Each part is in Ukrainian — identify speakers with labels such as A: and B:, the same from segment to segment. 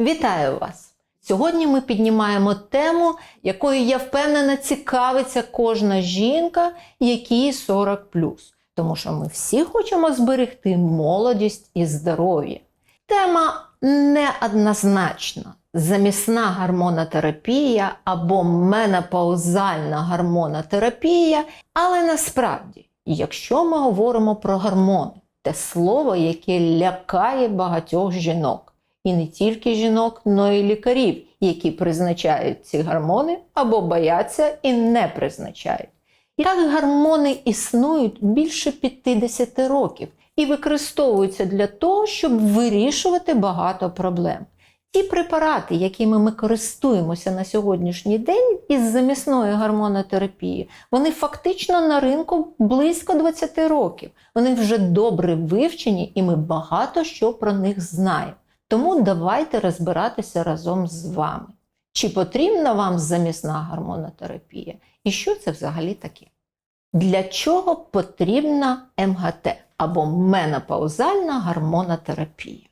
A: Вітаю вас! Сьогодні ми піднімаємо тему, якою я впевнена цікавиться кожна жінка, якій 40 тому що ми всі хочемо зберегти молодість і здоров'я. Тема неоднозначна. Замісна гормонотерапія або менопаузальна гормонотерапія, але насправді, якщо ми говоримо про гормони, те слово, яке лякає багатьох жінок. І не тільки жінок, але й лікарів, які призначають ці гормони або бояться і не призначають. І так гормони існують більше 50 років і використовуються для того, щоб вирішувати багато проблем. Ті препарати, якими ми користуємося на сьогоднішній день із замісної гормонотерапії, вони фактично на ринку близько 20 років. Вони вже добре вивчені, і ми багато що про них знаємо. Тому давайте розбиратися разом з вами. Чи потрібна вам замісна гормонотерапія? І що це взагалі таке? Для чого потрібна МГТ або менопаузальна гормонотерапія?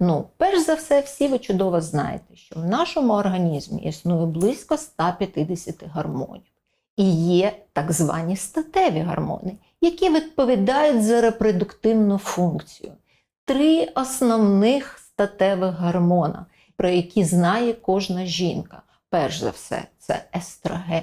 A: Ну, перш за все, всі ви чудово знаєте, що в нашому організмі існує близько 150 гормонів. І є так звані статеві гормони, які відповідають за репродуктивну функцію. Три основних статевих гормона, про які знає кожна жінка. Перш за все, це естроген.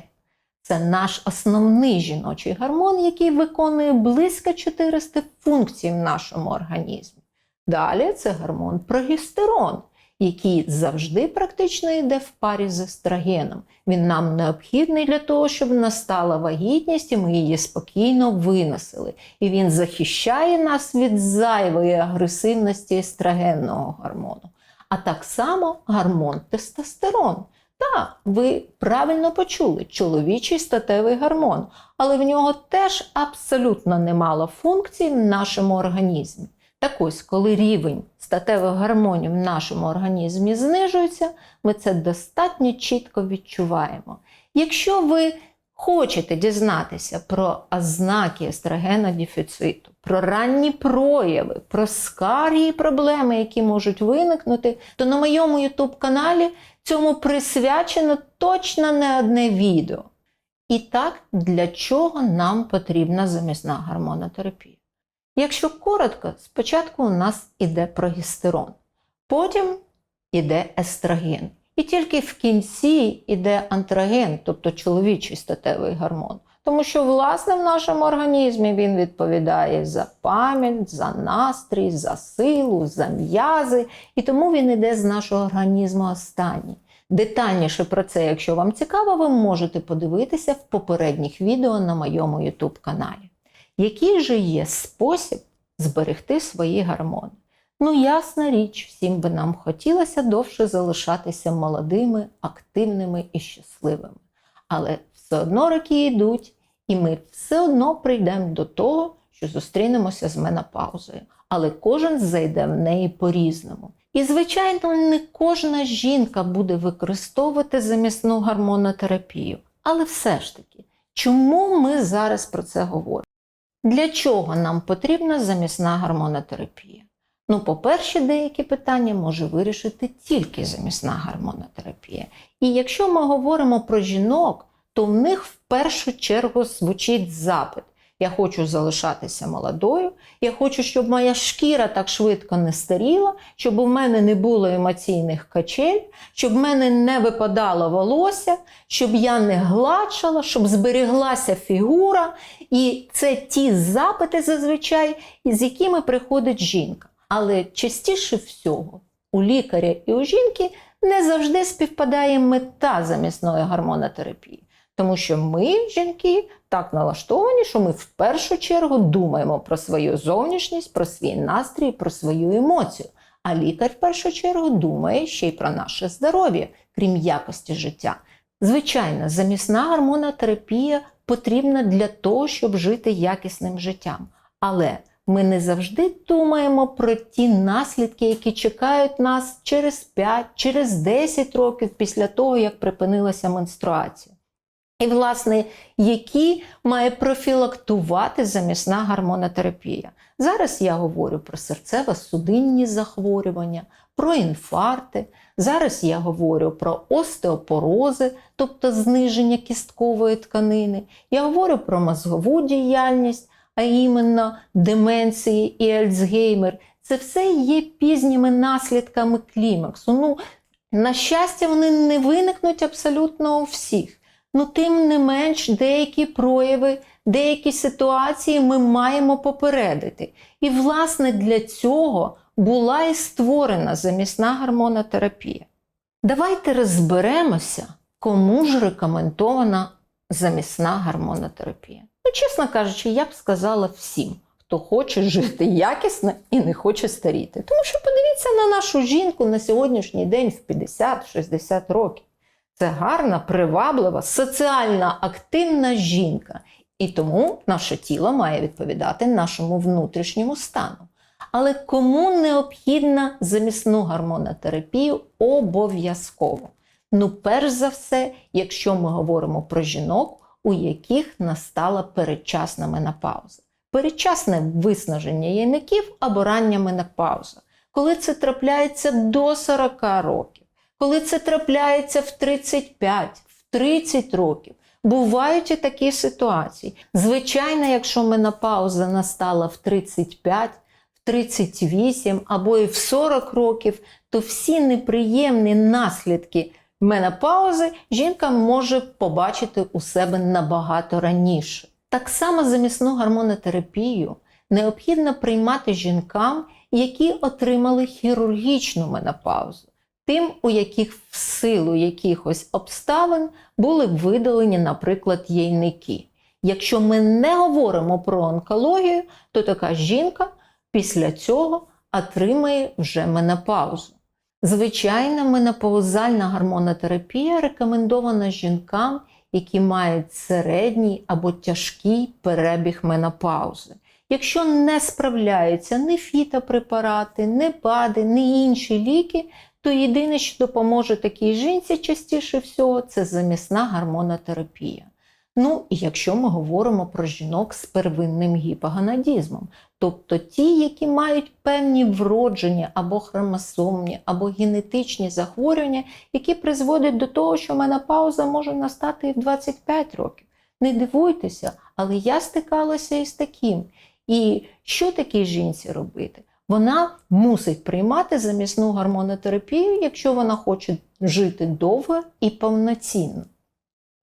A: Це наш основний жіночий гормон, який виконує близько 400 функцій в нашому організмі. Далі це гормон прогестерон, який завжди практично йде в парі з естрогеном. Він нам необхідний для того, щоб настала вагітність, і ми її спокійно виносили. І він захищає нас від зайвої агресивності естрогенного гормону. А так само гормон тестостерон. Так, ви правильно почули, чоловічий статевий гормон, але в нього теж абсолютно немало функцій в нашому організмі. Так ось, коли рівень статевих гормонів в нашому організмі знижується, ми це достатньо чітко відчуваємо. Якщо ви хочете дізнатися про ознаки естрогенодефіциту, про ранні прояви, про скарги і проблеми, які можуть виникнути, то на моєму YouTube каналі цьому присвячено точно не одне відео. І так, для чого нам потрібна замісна гормонотерапія? Якщо коротко, спочатку у нас іде прогестерон, потім іде естроген. І тільки в кінці йде антроген, тобто чоловічий статевий гормон. Тому що, власне, в нашому організмі він відповідає за пам'ять, за настрій, за силу, за м'язи, і тому він йде з нашого організму останній. Детальніше про це, якщо вам цікаво, ви можете подивитися в попередніх відео на моєму YouTube каналі. Який же є спосіб зберегти свої гормони? Ну, ясна річ, всім би нам хотілося довше залишатися молодими, активними і щасливими. Але все одно роки йдуть, і ми все одно прийдемо до того, що зустрінемося з менопаузою. Але кожен зайде в неї по-різному. І, звичайно, не кожна жінка буде використовувати замісну гормонотерапію. Але все ж таки, чому ми зараз про це говоримо? Для чого нам потрібна замісна гормонотерапія? Ну, по-перше, деякі питання може вирішити тільки замісна гормонотерапія. І якщо ми говоримо про жінок, то в них в першу чергу звучить запит. Я хочу залишатися молодою, я хочу, щоб моя шкіра так швидко не старіла, щоб у мене не було емоційних качель, щоб в мене не випадало волосся, щоб я не гладшала, щоб зберіглася фігура. І це ті запити зазвичай, з якими приходить жінка. Але частіше всього у лікаря і у жінки не завжди співпадає мета замісної гормонотерапії. Тому що ми, жінки, так налаштовані, що ми в першу чергу думаємо про свою зовнішність, про свій настрій, про свою емоцію. А лікар в першу чергу думає ще й про наше здоров'я, крім якості життя. Звичайно, замісна гормонотерапія потрібна для того, щоб жити якісним життям. Але ми не завжди думаємо про ті наслідки, які чекають нас через 5, через 10 років після того, як припинилася менструація. І, власне, які має профілактувати замісна гормонотерапія. Зараз я говорю про серцево-судинні захворювання, про інфаркти. Зараз я говорю про остеопорози, тобто зниження кісткової тканини. Я говорю про мозгову діяльність, а іменно деменції і Альцгеймер. Це все є пізніми наслідками клімаксу. Ну, на щастя, вони не виникнуть абсолютно у всіх. Ну, тим не менш, деякі прояви, деякі ситуації ми маємо попередити. І, власне, для цього була і створена замісна гормонотерапія. Давайте розберемося, кому ж рекомендована замісна гормонотерапія. Ну, чесно кажучи, я б сказала всім, хто хоче жити якісно і не хоче старіти. Тому що подивіться на нашу жінку на сьогоднішній день в 50-60 років. Це гарна, приваблива, соціально активна жінка. І тому наше тіло має відповідати нашому внутрішньому стану. Але кому необхідна замісну гормонотерапію обов'язково? Ну, перш за все, якщо ми говоримо про жінок, у яких настала передчасна менопауза. Передчасне виснаження яйників або рання менопауза. Коли це трапляється до 40 років, коли це трапляється в 35, в 30 років. Бувають і такі ситуації. Звичайно, якщо менопауза настала в 35, в 38 або і в 40 років, то всі неприємні наслідки менопаузи жінка може побачити у себе набагато раніше. Так само замісну гормонотерапію необхідно приймати жінкам, які отримали хірургічну менопаузу, тим, у яких в силу якихось обставин були видалені, наприклад, яйники. Якщо ми не говоримо про онкологію, то така жінка після цього отримає вже менопаузу. Звичайна менопаузальна гормонотерапія рекомендована жінкам, які мають середній або тяжкий перебіг менопаузи. Якщо не справляються ні фітопрепарати, ні БАДи, ні інші ліки, то єдине, що допоможе такій жінці частіше всього, це замісна гормонотерапія. Ну якщо ми говоримо про жінок з первинним гіпоганадізмом, тобто ті, які мають певні вроджені або хромосомні, або генетичні захворювання, які призводять до того, що менопауза може настати і в 25 років. Не дивуйтеся, але я стикалася із таким. І що такій жінці робити? Вона мусить приймати замісну гормонотерапію, якщо вона хоче жити довго і повноцінно.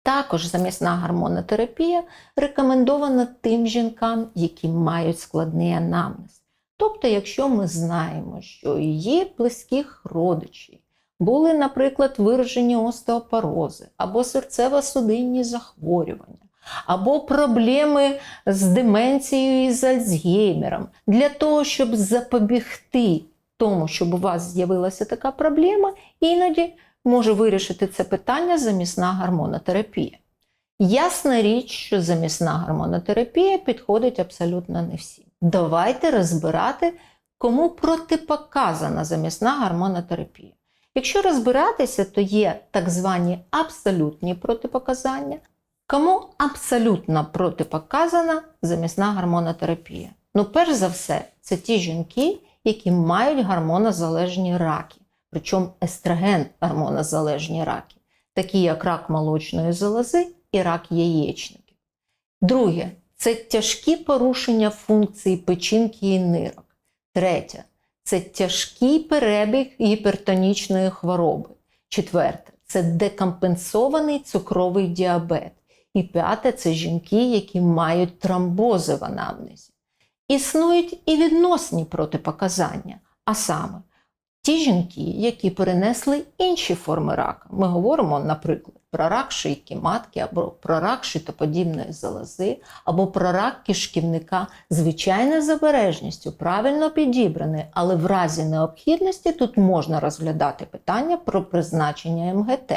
A: Також замісна гормонотерапія рекомендована тим жінкам, які мають складний анамнез. Тобто, якщо ми знаємо, що її близьких родичів були, наприклад, виражені остеопорози або серцево-судинні захворювання, або проблеми з деменцією і з Альцгеймером, для того, щоб запобігти тому, щоб у вас з'явилася така проблема, іноді може вирішити це питання замісна гормонотерапія. Ясна річ, що замісна гормонотерапія підходить абсолютно не всім. Давайте розбирати, кому протипоказана замісна гормонотерапія. Якщо розбиратися, то є так звані абсолютні протипоказання, кому абсолютно протипоказана замісна гормонотерапія. Ну, перш за все, це ті жінки, які мають гормонозалежні раки причому естроген гормонозалежні раки, такі як рак молочної залози і рак яєчників. Друге це тяжкі порушення функції печінки і нирок. Третє це тяжкий перебіг гіпертонічної хвороби. Четверте це декомпенсований цукровий діабет. І п'яте це жінки, які мають тромбози в анамнезі. Існують і відносні протипоказання, а саме ті жінки, які перенесли інші форми рака. Ми говоримо, наприклад, про рак шийки матки, або про рак шитоподібної залози, або про рак кишківника, звичайно, з обережністю, правильно підібраний, але в разі необхідності тут можна розглядати питання про призначення МГТ.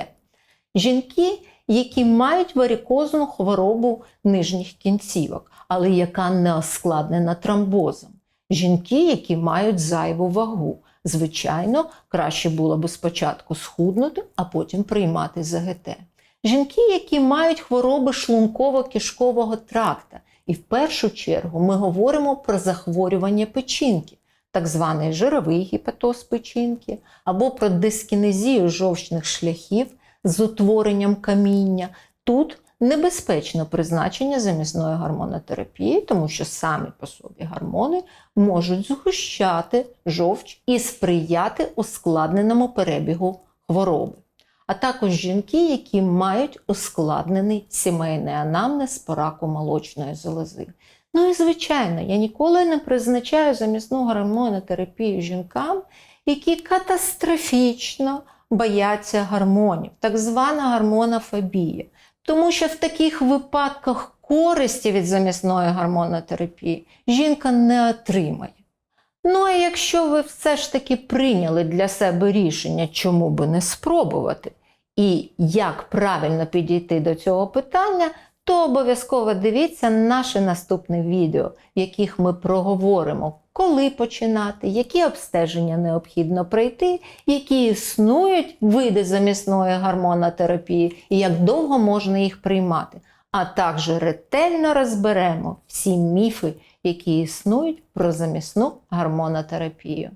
A: Жінки, які мають варикозну хворобу нижніх кінцівок, але яка не оскладнена тромбозом. Жінки, які мають зайву вагу, Звичайно, краще було би спочатку схуднути, а потім приймати ЗГТ. Жінки, які мають хвороби шлунково-кишкового тракта, і в першу чергу ми говоримо про захворювання печінки, так званий жировий гепатоз печінки, або про дискінезію жовчних шляхів з утворенням каміння. Тут небезпечно призначення замісної гормонотерапії, тому що самі по собі гормони можуть згущати жовч і сприяти ускладненому перебігу хвороби. А також жінки, які мають ускладнений сімейний анамнез по раку молочної залози. Ну і звичайно, я ніколи не призначаю замісну гормонотерапію жінкам, які катастрофічно бояться гормонів, так звана гормонофобія. Тому що в таких випадках користі від замісної гормонотерапії жінка не отримає. Ну а якщо ви все ж таки прийняли для себе рішення, чому би не спробувати, і як правильно підійти до цього питання, то обов'язково дивіться наше наступне відео, в яких ми проговоримо, коли починати, які обстеження необхідно пройти, які існують види замісної гормонотерапії і як довго можна їх приймати. А також ретельно розберемо всі міфи, які існують про замісну гормонотерапію.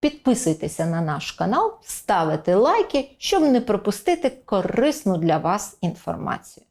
A: Підписуйтеся на наш канал, ставите лайки, щоб не пропустити корисну для вас інформацію.